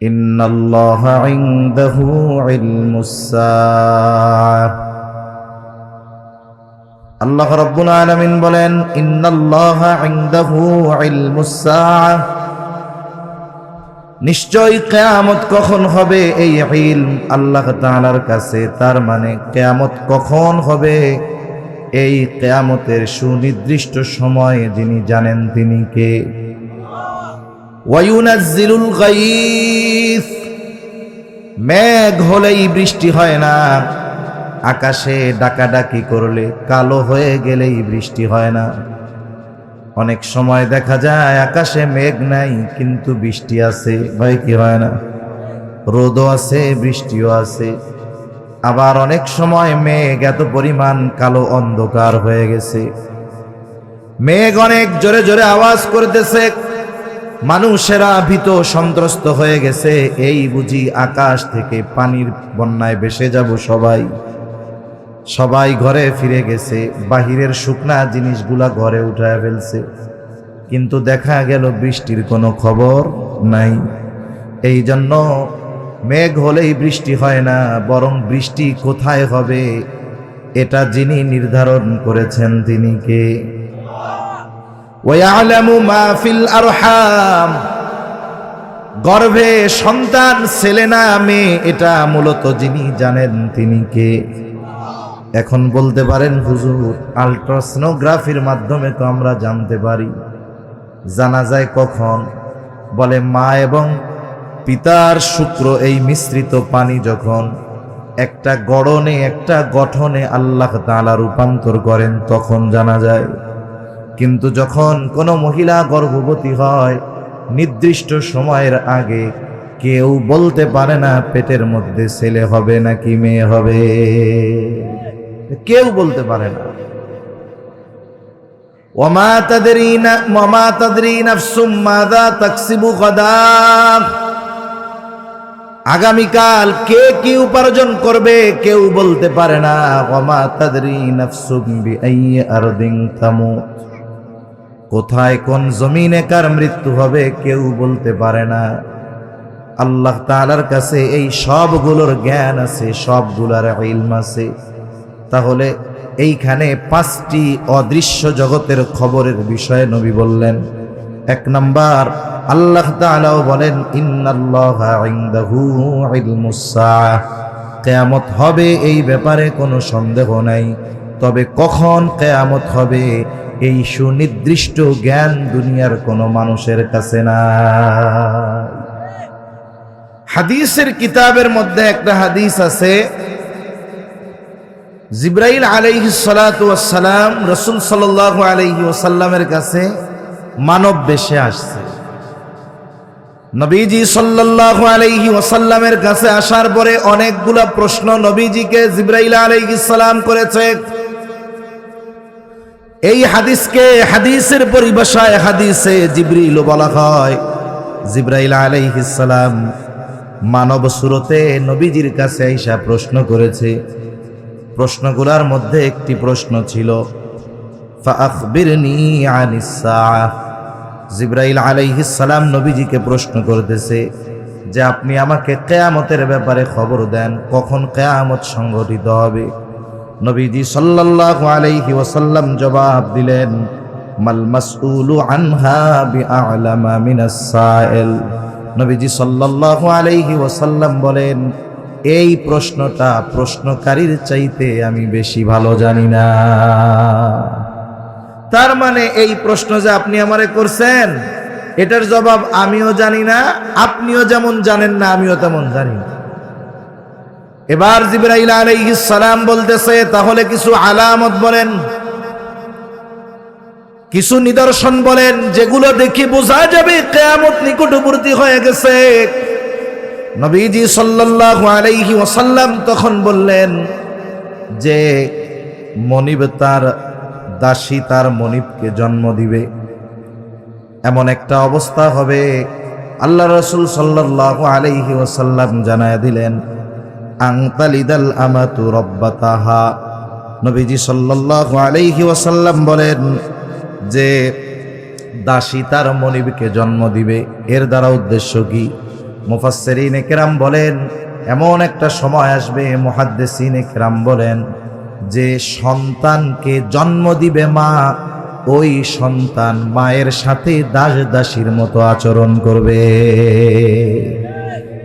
إن الله عنده علم الساعة আল্লাহ রব্বুল আলামিন বলেন ইন্নাল্লাহ ইনদাহু ইলমুস সাআহ নিশ্চয় কেয়ামত কখন হবে এই ইলম আল্লাহ তাআলার কাছে তার মানে কেয়ামত কখন হবে এই কেয়ামতের সুনির্দিষ্ট সময় যিনি জানেন তিনি কে ওয়ায়ুনাজ্জিলুল গাইস মেঘ হলেই বৃষ্টি হয় না, আকাশে ডাকাডাকি করলে কালো হয়ে গেলেই বৃষ্টি হয় না। অনেক সময় দেখা যায় আকাশে মেঘ নাই, কিন্তু বৃষ্টি আছে হয় কি হয় না? রোদও আছে, বৃষ্টিও আছে। আবার অনেক সময় মেঘ এত পরিমাণ কালো অন্ধকার হয়ে গেছে। মেঘ অনেক জোরে জোরে আওয়াজ করতেছে মানুষেরা ভীত সন্ত্রস্ত হয়ে গেছে, এই বুঝি আকাশ থেকে পানির বন্যায় ভেসে যাব সবাই। সবাই ঘরে ফিরে গেছে, বাহিরের শুকনা জিনিসগুলা ঘরে উঠায় ফেলছে। কিন্তু দেখা গেল বৃষ্টির কোনো খবর নাই। এই জন্য মেঘ হলেই বৃষ্টি হয় না, বরং বৃষ্টি কোথায় হবে, এটা যিনি নির্ধারণ করেছেন তিনি কে? ওয়ালামু মা ফিল আরহাম। গর্ভে সন্তান, ছেলে না, মেয়ে, এটা মূলত যিনি জানেন তিনি কে। এখন বলতে পারেন, হুজুর, আলট্রাসনোগ্রাফির মাধ্যমে তো আমরা জানতে পারি। জানা যায় কখন? বলে মা এবং পিতার শুক্র এই মিশ্রিত পানি যখন একটা গড়নে, একটা গঠনে আল্লাহ তাআলা রূপান্তর করেন, তখন জানা যায় কিন্তু যখন কোনো মহিলা গর্ভবতী হয়, নির্দিষ্ট সময়ের আগে কেউ বলতে পারে না, পেটের মধ্যে ছেলে হবে নাকি মেয়ে হবে? কেউ বলতে পারে না। ওমা তাদরি না মমা তাদরি নাফসুম মাদা তাকসিবু গাদা? আগামীকাল কে কি উপার্জন করবে, কেউ বলতে পারে না। ওমা তাদরি নাফসুম বিআইয়ি আরদিন তামুত। কোথায় কোন জমিনে কার মৃত্যু হবে কেউ বলতে পারে না। আল্লাহ তাআলার কাছে এই সবগুলোর জ্ঞান আছে, সবগুলোর ইলম আছে। তাহলে এইখানে পাঁচটি অদৃশ্য জগতের খবরের বিষয়ে নবী বললেন, এক নাম্বার, আল্লাহ তাআলাও বলেন কিয়ামত হবে এই ব্যাপারে কোনো সন্দেহ নাই, তবে কখন কেয়ামত হবে এই সুনির্দিষ্ট জ্ঞান দুনিয়ার কোনো মানুষের কাছে না হাদিসের কিতাবের মধ্যে একটা হাদিস আছে, জিব্রাইল আলাইহি সালাম রসুল সাল্লাহ আলাইহি ওসাল্লামের কাছে মানব বেশে আসছে। নবীজি সাল্লাল্লাহু আলাইহি ওসাল্লামের কাছে আসার পরে অনেকগুলা প্রশ্ন নবীজিকে জিব্রাইল আলাইহিস সালাম করেছে। এই হাদিসকে হাদিসের পরিভাষায় হাদিসে জিব্রিল বলা হয়। জিব্রাইল সালাম মানব সুরতে নবীজির কাছে আইসা প্রশ্ন করেছে। প্রশ্নগুলোর মধ্যে একটি প্রশ্ন ছিল জিব্রাইল আলাইহিস সালাম নবীজিকে প্রশ্ন করতেছে যে, আপনি আমাকে কেয়ামতের ব্যাপারে খবর দেন, কখন কেয়ামত সংঘটিত হবে? নবীজি সাল্লাল্লাহু আলাইহি ওয়াসাল্লাম জবাব দিলেন, মাল মাসউলু আনহা বিআলামা মিনাস সাইল। নবীজি সাল্লাল্লাহু আলাইহি ওয়াসাল্লাম বলেন, এই প্রশ্নটা প্রশ্নকারীর চাইতে আমি বেশি ভালো জানি না। তার মানে এই প্রশ্ন যে আপনি আমারে করছেন, এটার জবাব আমিও জানি না, আপনিও যেমন জানেন না, আমিও তেমন জানি না। এবার জিব্রাইল আলাইহিস বলতেছে, তাহলে কিছু আলামত বলেন। কিছু নিদর্শন বলেন, যেগুলো দেখি বোঝা যাবে কেয়ামত নিকটবর্তী হয়ে গেছে। নবীজি সাল্লাল্লাহু আলাইহি ওয়াসাল্লাম তখন বললেন যে, মনিব তার দাসী তার মনিবকে জন্ম দিবে। এমন একটা অবস্থা হবে। আল্লাহ রসুল সাল্লাল্লাহু আলাইহি ওয়াসাল্লাম জানায় দিলেন আংতালিদাল আমাতু রব্বাতাহা। নবীজি সাল্লাল্লাহু আলাইহি বলেন যে, দাসী তার মনিবকে জন্ম দিবে। এর দ্বারা উদ্দেশ্য কি? মুফাসসিরিন কেরাম বলেন, এমন একটা সময় আসবে, মুহাদ্দিসিন কেরাম বলেন, যে সন্তানকে জন্ম দিবে মা, ওই সন্তান মায়ের সাথে দাস দাসীর মতো আচরণ করবে।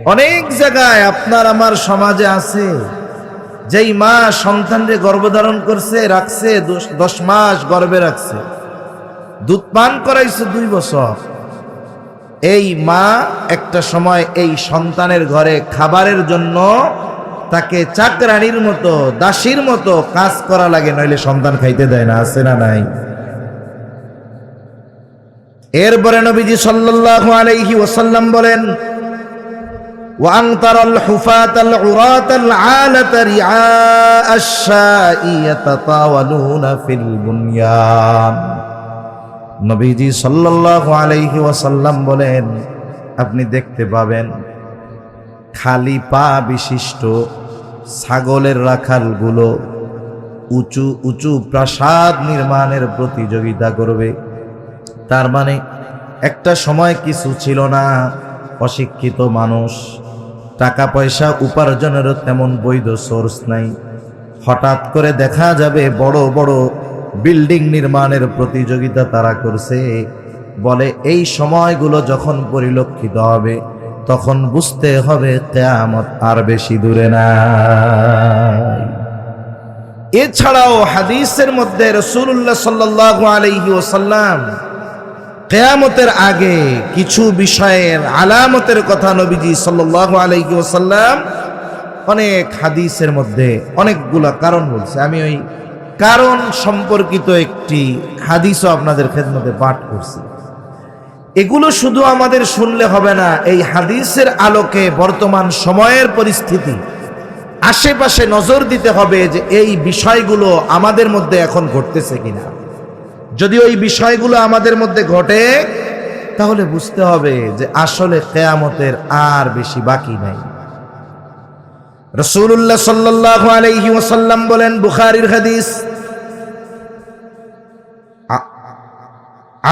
অনেক জায়গায় আপনার আমার সমাজে আছে। যেই মা সন্তানরে গর্ভধারণ করছে, রাখছে, দশ- মাস গর্ভে রাখছে। দুধ পান করাইছে দুই বছর। এই মা একটা সময় এই সন্তানের ঘরে খাবারের জন্য তাকে চাকরানির মতো, দাসীর মতো কাজ করা লাগে, নইলে সন্তান খাইতে দেয় না, আছে না নাই? এরপরে নবীজি সাল্লাল্লাহু আলাইহি ওয়াসাল্লাম বলেন وأن ترى الحفاة العراة العالة رعاء الشاء يتطاولون في البنيان নবীজি সাল্লাল্লাহু আলাইহি ওয়াসাল্লাম বলেন আপনি দেখতে পাবেন খালি পা বিশিষ্ট ছাগলের রাখালগুলো উঁচু উঁচু প্রাসাদ নির্মাণের প্রতিযোগিতা করবে তার মানে একটা সময় কিছু ছিল না অশিক্ষিত মানুষ টাকা পয়সা উপার্জনেরও তেমন বৈধ সোর্স নাই। হঠাৎ করে দেখা যাবে বড় বড় বিল্ডিং নির্মাণের প্রতিযোগিতা তারা করছে। বলে এই সময়গুলো যখন পরিলক্ষিত হবে, তখন বুঝতে হবে কেয়ামত আর বেশি দূরে না এছাড়াও হাদিসের মধ্যে রসুল্লাহ সাল্লাল্লাহু আলাইহি ওসাল্লাম কেয়ামতের আগে কিছু বিষয়ের আলামতের কথা নবীজি সাল্লাল্লাহু আলাইহি ওসাল্লাম অনেক হাদিসের মধ্যে অনেকগুলা কারণ বলছে। আমি ওই কারণ সম্পর্কিত একটি হাদিসও আপনাদের খেদমতে পাঠ করছি। এগুলো শুধু আমাদের শুনলে হবে না, এই হাদিসের আলোকে বর্তমান সময়ের পরিস্থিতি, আশেপাশে নজর দিতে হবে যে এই বিষয়গুলো আমাদের মধ্যে এখন ঘটতেছে কিনা। যদি ওই বিষয়গুলো আমাদের মধ্যে ঘটে, তাহলে বুঝতে হবে যে আসলে কেয়ামতের আর বেশি বাকি নাই। রসুল্লাহ সাল্লাহ আলাইহি ওসাল্লাম বলেন, বুখারির হাদিস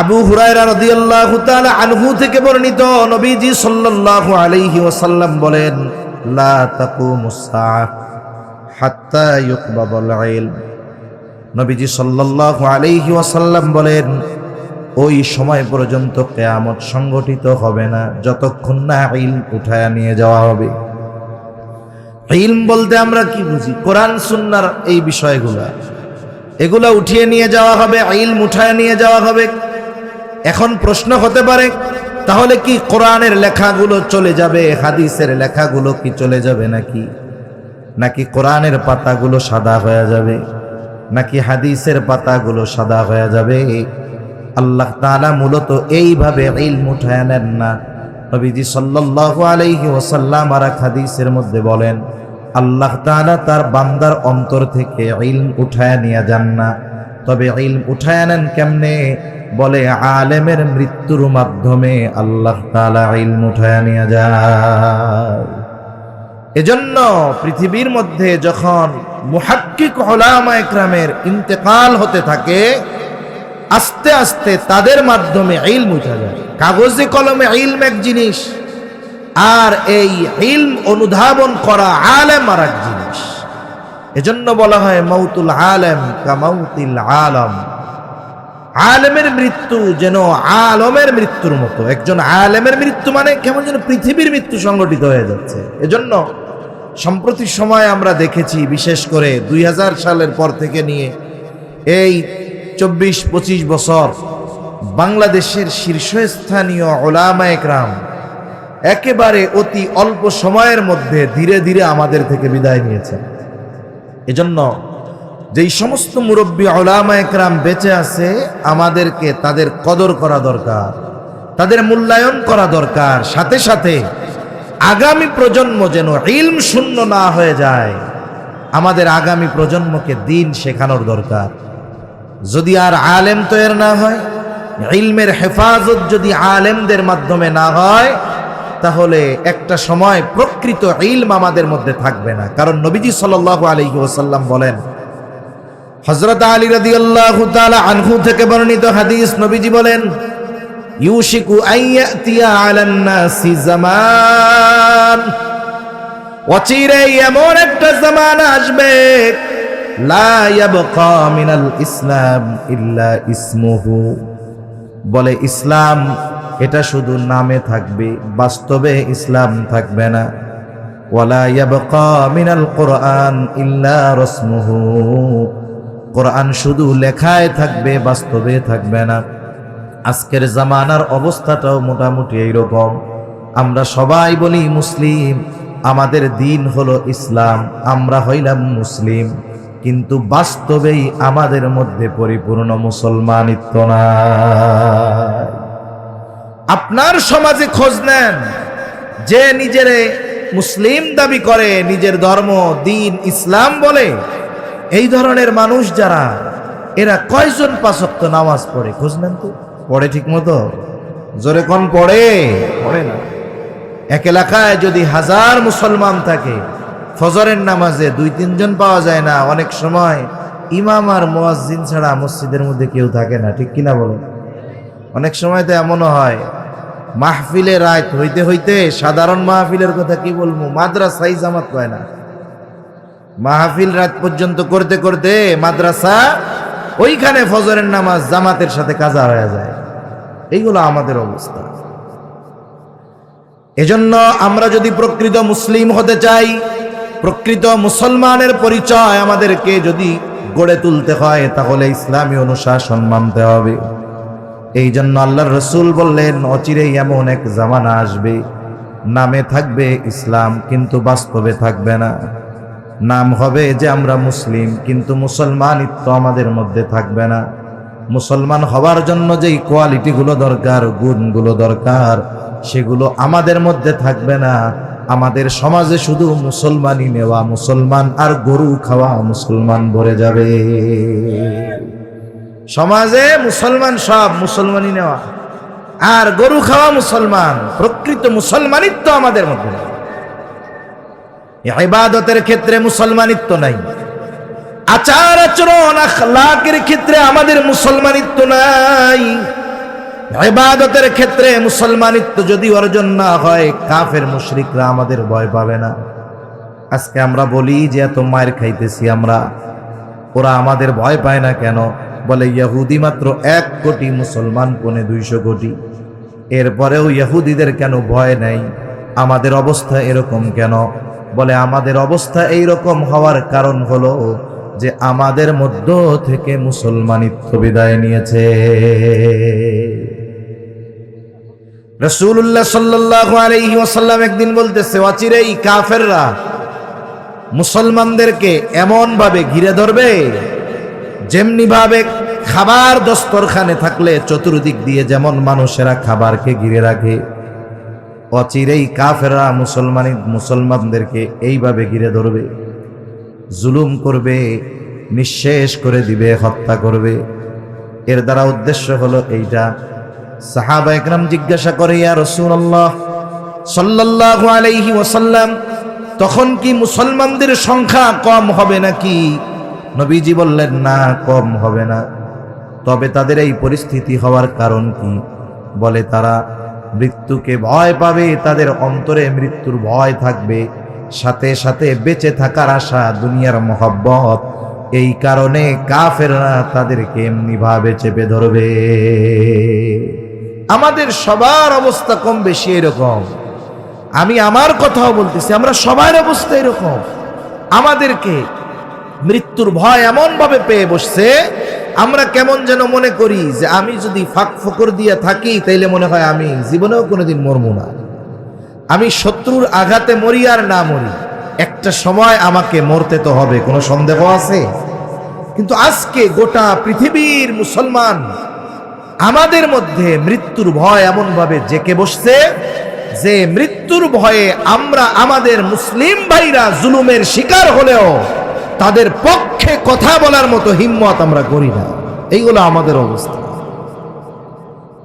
আবু হুরায়রা রাদিয়াল্লাহু তাআলা আনহু থেকে বর্ণিত নবীজি সাল্লাল্লাহু আলাইহি ওয়াসাল্লাম বলেন, লা তাকুমুস সাআহ হাত্তা ইউকবাদাল ইলম। নবীজি সাল্লাল্লাহু আলাইহি ওয়াসাল্লাম বলেন, ওই সময় পর্যন্ত কেয়ামত সংগঠিত হবে না, যতক্ষণ না ইলম উঠায়া নিয়ে যাওয়া হবে। ইলম বলতে আমরা কি বুঝি? কোরআন, সুন্নার এই বিষয়গুলা। এগুলা উঠিয়ে নিয়ে যাওয়া হবে ইলম উঠায় নিয়ে যাওয়া হবে। এখন প্রশ্ন হতে পারে, তাহলে কি কোরআনের লেখাগুলো চলে যাবে, হাদিসের লেখাগুলো কি চলে যাবে নাকি? নাকি কোরআনের পাতাগুলো সাদা হয়ে যাবে? নাকি হাদিসের পাতাগুলো সাদা হয়ে যাবে? আল্লাহ তাআলা মূলত এইভাবে ইলম উঠায় নেন না। নবীজি সাল্লাল্লাহু আলাইহি ওয়াসাল্লাম আর হাদিসের মধ্যে বলেন, আল্লাহ তাআলা তার বান্দার অন্তর থেকে ইলম উঠায় নিয়ে যান না। তবে ইলম উঠায় নেন কেমনে? বলে, আলেমের মৃত্যুর মাধ্যমে আল্লাহ তাআলা ইলম উঠায় নিয়ে যায় এজন্য পৃথিবীর মধ্যে যখন মুহাক্কিক ওলামা একরামের ইন্তেকাল হতে থাকে, আস্তে আস্তে তাদের মাধ্যমে ইলম উঠা যায়। কাগজে কলমে ইলম এক জিনিস, আর এই ইলম অনুধাবন করা আলেম আর এক জিনিস। এজন্য বলা হয় মৌতুল আলেম কামাউতিল আলম। আলেমের মৃত্যু যেন আলমের মৃত্যুর মতো। একজন আলেমের মৃত্যু মানে কেমন যেন পৃথিবীর মৃত্যু সংগঠিত হয়ে যাচ্ছে। এজন্য সম্প্রতি সময় আমরা দেখেছি, বিশেষ করে দুই হাজার সালের পর থেকে নিয়ে এই চব্বিশ পঁচিশ বছর বাংলাদেশের শীর্ষস্থানীয় ওলামা একরাম একেবারে অতি অল্প সময়ের মধ্যে ধীরে ধীরে আমাদের থেকে বিদায় নিয়েছেন। এজন্য যেই সমস্ত মুরব্বী ওলামা একরাম বেঁচে আছে, আমাদেরকে তাদের কদর করা দরকার, তাদের মূল্যায়ন করা দরকার। সাথে সাথে আগামী প্রজন্ম যেন ইলম শূন্য না হয়ে যায়, আমাদের আগামী প্রজন্মকে দিন শেখানোর দরকার। যদি আর আলেম তৈরি না হয়, ইলমের হেফাজত যদি আলেমদের মাধ্যমে না হয়, তাহলে একটা সময় প্রকৃত ইলম আমাদের মধ্যে থাকবে না। কারণ নবীজি সাল্লাল্লাহু আলাইহি ওয়াসাল্লাম বলেন হযরত আলী রাদিয়াল্লাহু তাআলা আনহু থেকে বর্ণিত হাদিস নবীজি বলেন, ইউশিকু আইয়াতিয়া আলান নাসি জামান। অচিরেই এমন একটা জামানা আসবে, লা ইয়াবকা মিনাল ইসলাম ইল্লা ইসমুহু। বলে, ইসলাম, এটা শুধু নামে থাকবে, বাস্তবে ইসলাম থাকবে না। ওয়ালা ইয়াবকা মিনাল কোরআন ইল্লা রসমুহু। কোরআন শুধু লেখায় থাকবে, বাস্তবে থাকবে না। আজকের জামানার অবস্থাটাও মোটামুটি এইরকম। আমরা সবাই বলি মুসলিম, আমাদের দিন হলো ইসলাম, আমরা হইলাম মুসলিম। কিন্তু বাস্তবেই আমাদের মধ্যে পরিপূর্ণ মুসলমানিত্ব না আপনার সমাজে খোঁজ নেন, যে নিজেরে মুসলিম দাবি করে, নিজের ধর্ম, দিন, ইসলাম বলে এই ধরনের মানুষ যারা এরা কয়জন পাঁচক্ত নামাজ পড়ে খোঁজ নেন তো? পড়ে ঠিক মতো? জোরে কোন পড়ে? পড়ে না। এক এলাকায় যদি হাজার মুসলমান থাকে ফজরের নামাজে দুই তিনজন পাওয়া যায় না। অনেক সময় ইমাম আর মুয়াজ্জিন ছাড়া মসজিদের মধ্যে কেউ থাকে না ঠিক কিনা বলেন অনেক সময় তো এমনও হয় মাহফিলে রাত হইতে হইতে সাধারণ মাহফিলের কথা কি বলব? মাদ্রাসাই জামাত পায় না। মাহফিল রাত পর্যন্ত করতে করতে মাদ্রাসা, ওইখানে ফজরের নামাজ, জামাতের সাথে কাজা হয়ে যায়। এইগুলো আমাদের অবস্থা। এজন্য আমরা যদি প্রকৃত মুসলিম হতে চাই, প্রকৃত মুসলমানের পরিচয় আমাদেরকে যদি গড়ে তুলতে হয়, তাহলে ইসলামী অনুশাসন মানতে হবে। এই জন্য আল্লাহর রসুল বললেন, অচিরেই এমন এক জামানা আসবে। নামে থাকবে ইসলাম, কিন্তু বাস্তবে থাকবে না। নাম হবে যে আমরা মুসলিম, কিন্তু মুসলমানিত্ব আমাদের মধ্যে থাকবে না। মুসলমান হওয়ার জন্য যেই কোয়ালিটিগুলো দরকার, গুণগুলো দরকার, সেগুলো আমাদের মধ্যে থাকবে না। আমাদের সমাজে শুধু মুসলমানই নেওয়া, মুসলমান আর গরু খাওয়া মুসলমান ভরে যাবে। সমাজে মুসলমান সব মুসলমানই নেওয়া, আর গরু খাওয়া মুসলমান, প্রকৃত মুসলমানিত্ব আমাদের মধ্যে নেই। ইবাদতের ক্ষেত্রে মুসলমানিত্ব নাই। আচার আচরণ, আখলাকের ক্ষেত্রে আমাদের মুসলমানিত্ব নাই। ইবাদতের ক্ষেত্রে মুসলমানিত্ব যদি অর্জন না হয়, কাফের মুশরিকরা আমাদের ভয় পাবে না। আজকে আমরা বলি যে, এত মায়ের খাইতেছি আমরা। ওরা আমাদের ভয় পায় না কেন? বলে, ইহুদি মাত্র এক কোটি, মুসলমান পনে দুইশো কোটি। এরপরেও ইহুদিদের কেন ভয় নেই? আমাদের অবস্থা এরকম কেন? বলে, আমাদের অবস্থা এই রকম হওয়ার কারণ হলো যে আমাদের মধ্য থেকে মুসলমানিত্ব বিদায় নিয়েছে। রসুল্লাহ সাল্লাহ আলাইহি ওয়াসাল্লাম একদিন বলতেছে অচিরেই কাফেররা মুসলমানদেরকে এমন ভাবে ঘিরে ধরবে যেমনি ভাবে খাবার দস্তরখানে থাকলে চতুর্দিক দিয়ে যেমন মানুষেরা খাবারকে ঘিরে রাখে। অচিরেই কাফেরা মুসলমানি মুসলমানদেরকে এইভাবে ঘিরে ধরবে, জুলুম করবে, নিঃশেষ করে দিবে, হত্যা করবে। এর দ্বারা উদ্দেশ্য হলো এইটা। সাহাবা একরাম জিজ্ঞাসা করে, ইয়া রসুল্লাহ সাল্লাল্লাহু আলাইহি ওয়াসাল্লাম, তখন কি মুসলমানদের সংখ্যা কম হবে নাকি? নবীজি বললেন, না, কম হবে না। তবে তাদের এই পরিস্থিতি হওয়ার কারণ কি? বলে, তারা মৃত্যুকে ভয় পাবে, তাদের অন্তরে মৃত্যুর ভয় থাকবে। সাথে সাথে বেঁচে থাকার আশা, দুনিয়ার মহব্বত। এই কারণে কাফেররা তাদেরকে এমনি ভাবে চেপে ধরবে। আমাদের সবার অবস্থা কম বেশি এরকম। আমি আমার কথাও বলতেছি, আমরা সবার অবস্থা এরকম। আমাদেরকে মৃত্যুর ভয় এমন ভাবে পেয়ে বসছে আমরা কেমন যেন মনে করি যে আমি যদি ফাঁক ফকর দিয়ে থাকি, তাইলে মনে হয় আমি জীবনেও কোনোদিন মরব না। আমি শত্রুর আঘাতে মরি আর না মরি, একটা সময় আমাকে মরতে তো হবে, কোনো সন্দেহ আছে? কিন্তু আজকে গোটা পৃথিবীর মুসলমান আমাদের মধ্যে মৃত্যুর ভয় এমনভাবে জেকে বসছে যে মৃত্যুর ভয়ে আমরা আমাদের মুসলিম ভাইরা জুলুমের শিকার হলেও তাদের পক্ষে কথা বলার মতো হিম্মত আমরা করি না। এইগুলো আমাদের অবস্থা।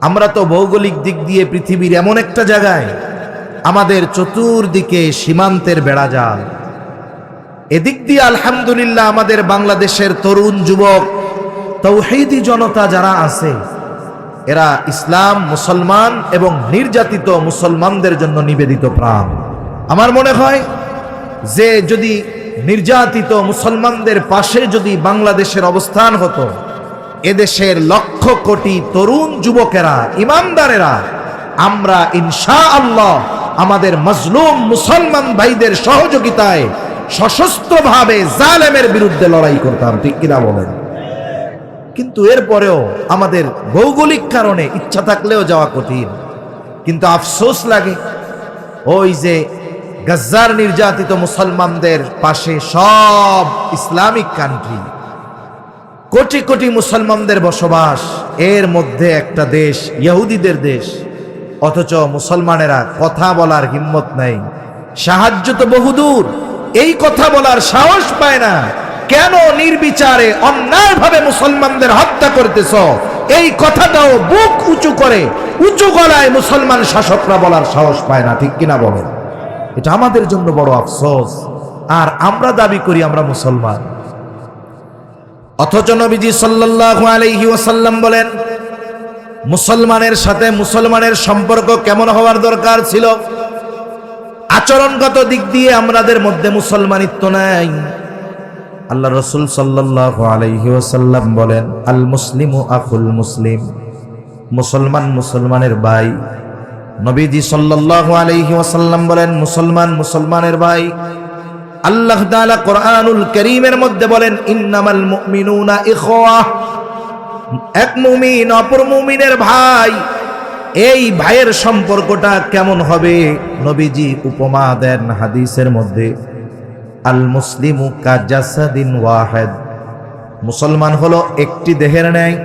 আমরা তো ভৌগোলিক দিক দিয়ে পৃথিবীর এমন একটা জায়গায়, আমাদের চতুর্দিকে সীমান্তের বেড়া বেড়াজাল এদিক দিয়ে আলহামদুলিল্লাহ আমাদের বাংলাদেশের তরুণ যুবক, তৌহিদি জনতা যারা আছে, এরা ইসলাম, মুসলমান এবং নির্যাতিত মুসলমানদের জন্য নিবেদিত প্রাণ। আমার মনে হয় যে যদি নির্যাতিত মুসলমানদের পাশে যদি বাংলাদেশের অবস্থান হতো, এদেশের লক্ষ কোটি তরুণ যুবকেরা, ইমানদারেরা, আমরা ইনশা আল্লাহ আমাদের মজলুম মুসলমান ভাইদের সহযোগিতায় সশস্ত্রভাবে জালেমের বিরুদ্ধে লড়াই করতাম, ঠিক কিনা বলেন? কিন্তু এরপরেও আমাদের ভৌগোলিক কারণে ইচ্ছা থাকলেও যাওয়া কঠিন। কিন্তু আফসোস লাগে, ওই যে গজ্জার নির্যাতিত মুসলমানদের পাশে সব ইসলামিক কান্ট্রি কোটি কোটি মুসলমানদের বসবাস, এর মধ্যে একটা দেশ ইহুদিদের দেশ। অথচ মুসলমানেরা কথা বলার হিম্মত নেই। সাহায্য তো বহুদূর এই কথা বলার সাহস পায় না। কেন নির্বিচারে অন্যায়ভাবে মুসলমানদের হত্যা করতেছ? এই কথাটাও বুক উঁচু করে, উঁচু গলায় মুসলমান শাসকরা বলার সাহস পায় না, ঠিক কিনা বলেন? এটা আমাদের জন্য বড় আফসোস। আর আমরা দাবি করি আমরা মুসলমান। অথচ নবীজি সাল্লাল্লাহু আলাইহি ওয়াসাল্লাম বলেন, মুসলমানের সাথে মুসলমানের সম্পর্ক কেমন হওয়ার দরকার ছিল? আচরণগত দিক দিয়ে আমাদের মধ্যে মুসলমানিত্ব নাই। আল্লাহ রসুল সাল্লাল্লাহু আলাইহি ওয়াসাল্লাম বলেন আল মুসলিমু আখুল মুসলিম। মুসলমান মুসলমানের ভাই। নবীজি সাল্লাল্লাহু আলাইহি ওয়াসাল্লাম বলেন, মুসলমান মুসলমানের ভাই, আল্লাহ তাআলা কোরআনুল কারীমের মধ্যে বলেন, ইন্নামাল মুমিনুনা ইখওয়াহ এক মুমিন অপর মুমিনের ভাই, এই ভাইয়ের সম্পর্কটা কেমন হবে? নবীজি উপমা দেন হাদিসের মধ্যে, আল মুসলিমু কাজাসাদিন ওয়াহেদ। মুসলমান হলো একটি দেহের ন্যায়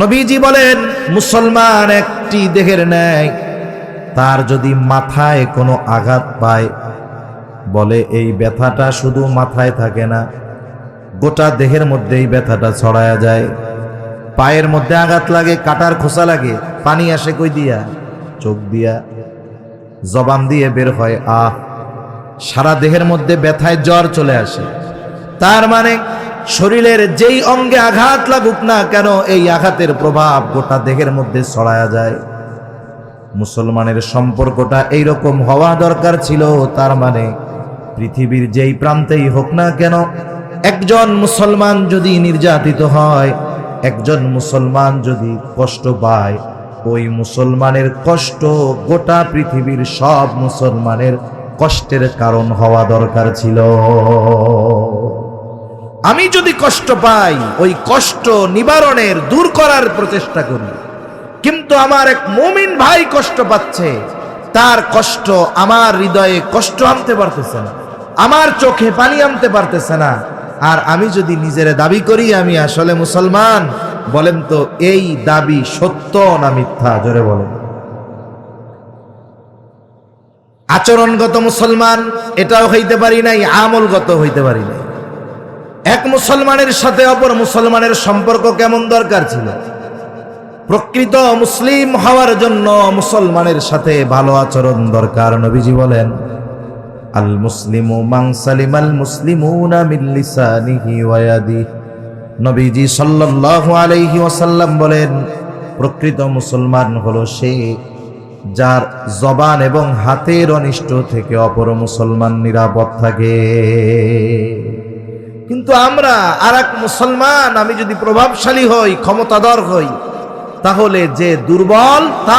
নবীজি বলেন, মুসলমান একটি দেহের ন্যায়, তার যদি মাথায় কোনো আঘাত পায়, বলে এই ব্যথাটা শুধু মাথায় থাকে না, গোটা দেহের মধ্যে এই ব্যথাটা ছড়ায়া যায়। পায়ের মধ্যে আঘাত লাগে, কাটার খোসা লাগে, পানি আসে কই দিয়া? চোখ দিয়া। জবান দিয়ে বের হয়, আহ, সারা দেহের মধ্যে ব্যথায় জ্বর চলে আসে। তার মানে শরীরের যেই অঙ্গে আঘাত লাগুক না কেন, এই আঘাতের প্রভাব গোটা দেহের মধ্যে ছড়ায়া যায়। মুসলমানের সম্পর্কটা এইরকম হওয়া দরকার ছিল, তার মানে পৃথিবীর যেই প্রান্তেই হোক না কেন, একজন মুসলমান যদি নির্যাতিত হয়, একজন মুসলমান যদি কষ্ট পায় ওই মুসলমানের কষ্ট গোটা পৃথিবীর সব মুসলমানের কষ্টের কারণ হওয়া দরকার ছিল। আমি যদি কষ্ট পাই, ওই কষ্ট নিবারণের দূর করার প্রচেষ্টা করি। কিন্তু আমার এক মুমিন ভাই কষ্ট পাচ্ছে, তার কষ্ট আমার হৃদয়ে কষ্ট আনতে পারতেছে না, আমার চোখে পানি আনতে পারতেছে না আর আমি যদি নিজের দাবি করি, আমি আসলে মুসলমান। বলেন তো, এই দাবি সত্য না মিথ্যা? জোরে বলেন। আচরণগত মুসলমান, এটাও হইতে পারি নাই, আমলগত হইতে পারি নাই। এক মুসলমানের সাথে অপর মুসলমানের সম্পর্ক কেমন দরকার ছিল? প্রকৃত মুসলিম হওয়ার জন্য মুসলমানের সাথে ভালো আচরণ দরকার, নবীজি বলেন। আল মুসলিমু মাং সালিম আল মুসলিমুনা মিন লিসানিহি নবীজি সাল্লাল্লাহু আলাইহি ওয়াসাল্লাম বলেন, প্রকৃত মুসলমান হলো সে যার জবান এবং হাতের অনিষ্ট থেকে অপর মুসলমান নিরাপদ থাকে। কিন্তু আমরা আর মুসলমান, আমি যদি প্রভাবশালী হই, ক্ষমতাধর হই, তাহলে যে দুর্বল তার